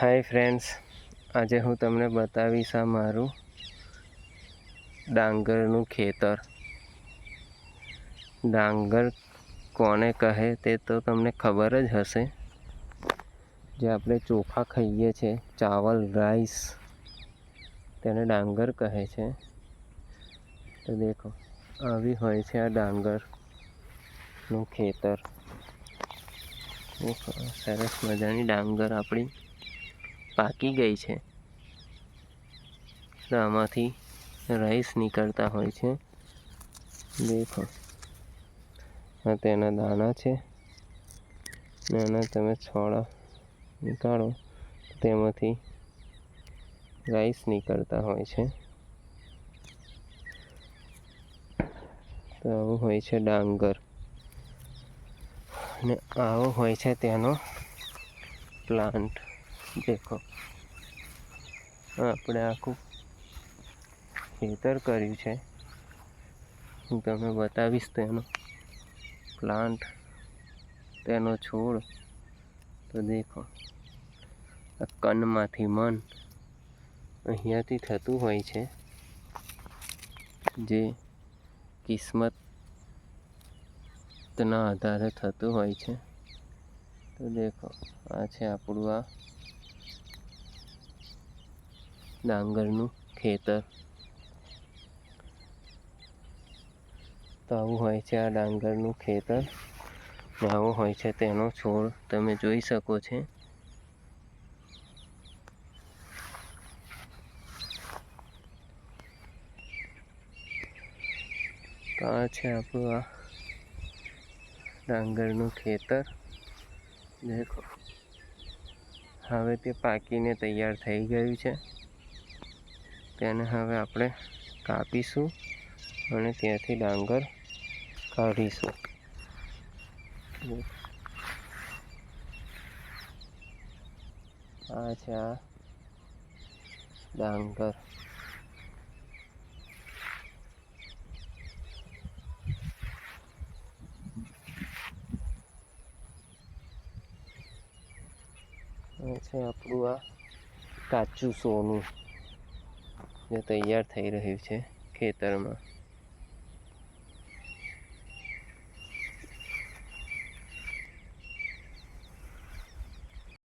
Hi friends આજે હું તમને બતાવીશ આ મારું ડાંગરનું ખેતર. ડાંગર કોને કહે તે તો તમને ખબર જ હશે. જે આપણે ચોખા ખાઈએ છીએ ચાવલ રાઈસ તેને ડાંગર કહે છે. તો દેખો, આવી હોય છે આ ડાંગરનું ખેતર. સરસ મજાની ડાંગર આપણી. પાકી ગઈ છે. આમાંથી રાઈસ નીકળતા હોય છે. દેખો. આ તેના દાણા છે. ને એના તમે છોડા નીકાળો. તેમાંથી રાઈસ નીકળતા હોય છે. તો આવું હોય છે ડાંગર. ને આવો હોય છે તેનો પ્લાન્ટ. દેખો. આપણે આખું ખેતર કર્યું છે. હું તમને બતાવીશ તેનો પ્લાન્ટ તેનો છોડ. તો દેખો, આ કનમાંથી મન અહીંયાથી થતું હોય છે. જે કિસ્મતના આધારે થતું હોય છે. તો દેખો, આ છે આપણું આ ડાંગરનું ખેતર. તો આવું હોય છે આ ડાંગરનું ખેતર. ને આવો હોય છે તેનો છોડ. તમે જોઈ શકો છો. તો આ છે આપણું આ ડાંગરનું ખેતર. દેખો. હવે તે પાકીને તૈયાર થઈ ગયું છે. તેને હવે આપણે કાપીશું અને ત્યાંથી ડાંગર કાઢીશું. આ છે આ ડાંગર. છે આપણું આ કાચું સોનું. જે તૈયાર થઈ રહ્યું છે ખેતરમાં.